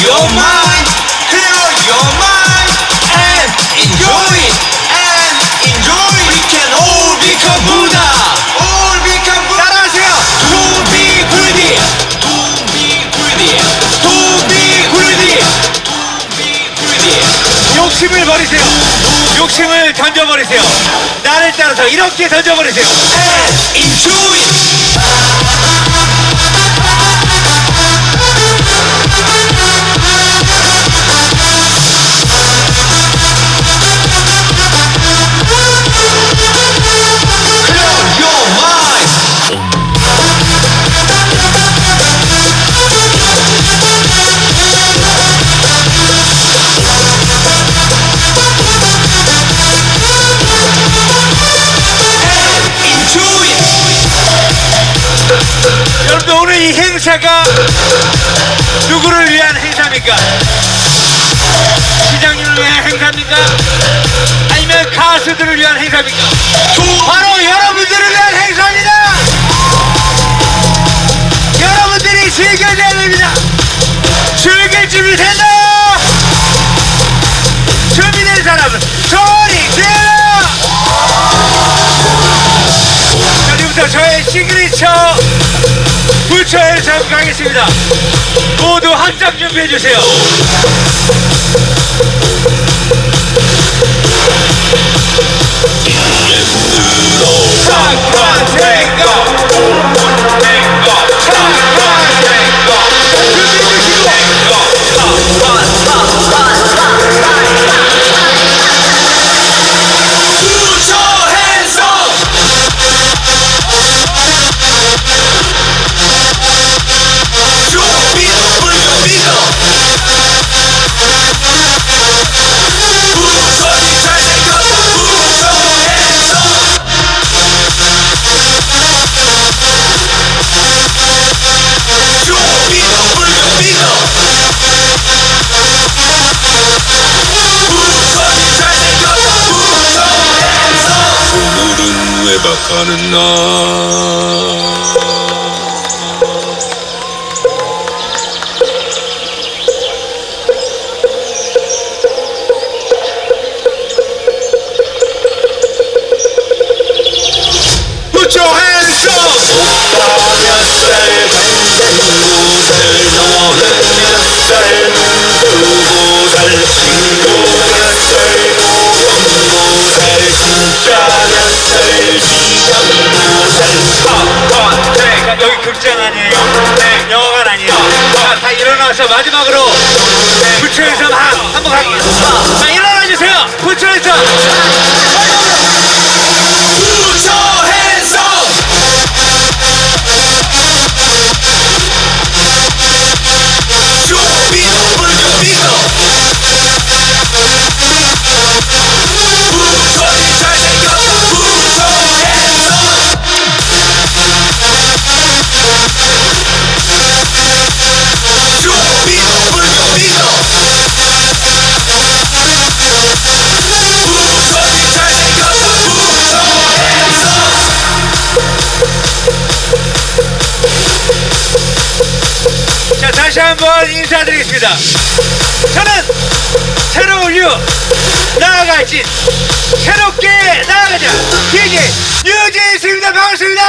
your mind, clear your mind, and enjoy it, and enjoy it. We can all become Buddha, all become Buddha. 따라하세요. To be greedy, to be greedy, to be greedy, to be greedy. 욕심을 버리세요. 욕심을 던져버리세요. 나를 따라서 이렇게 던져버리세요. and enjoy it. 여러분들 오늘 이 행사가 누구를 위한 행사입니까? 시장님을 위한 행사입니까? 아니면 가수들을 위한 행사입니까? 바로 여러분들을 위한 행사입니다! 여러분들이 즐겨줘야 됩니다! 즐길 준비 된다! 준비된 사람은 소 부처에 참가하겠습니다. 모두 한장 준비해 주세요. 오 네, 영화관 아니에요? 자, 다 일어나서 마지막으로 부처에서 한, 한번 가겠습니다. 자, 일어나 주세요. 부처에서. 다시 한번 인사드리겠습니다. 저는 새로운 유, 나아갈진, 새롭게 나아가자. DJ 뉴진스입니다. 반갑습니다.